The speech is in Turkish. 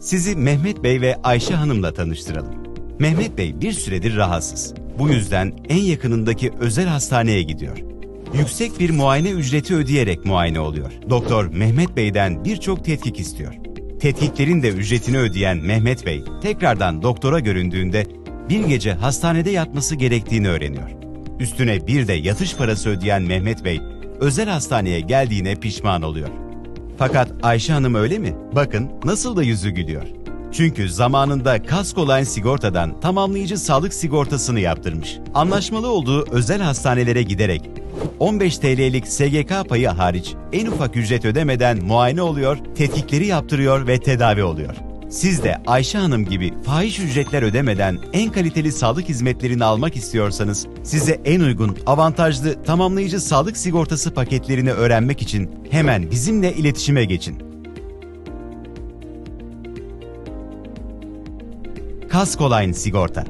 Sizi Mehmet Bey ve Ayşe Hanım'la tanıştıralım. Mehmet Bey bir süredir rahatsız. Bu yüzden en yakınındaki özel hastaneye gidiyor. Yüksek bir muayene ücreti ödeyerek muayene oluyor. Doktor Mehmet Bey'den birçok tetkik istiyor. Tetkiklerin de ücretini ödeyen Mehmet Bey tekrardan doktora göründüğünde bir gece hastanede yatması gerektiğini öğreniyor. Üstüne bir de yatış parası ödeyen Mehmet Bey özel hastaneye geldiğine pişman oluyor. Fakat Ayşe Hanım öyle mi? Bakın nasıl da yüzü gülüyor. Çünkü zamanında Kaskoline Sigorta'dan tamamlayıcı sağlık sigortasını yaptırmış. Anlaşmalı olduğu özel hastanelere giderek 15 TL'lik SGK payı hariç en ufak ücret ödemeden muayene oluyor, tetkikleri yaptırıyor ve tedavi oluyor. Siz de Ayşe Hanım gibi fahiş ücretler ödemeden en kaliteli sağlık hizmetlerini almak istiyorsanız size en uygun, avantajlı tamamlayıcı sağlık sigortası paketlerini öğrenmek için hemen bizimle iletişime geçin. Kaskoline Sigorta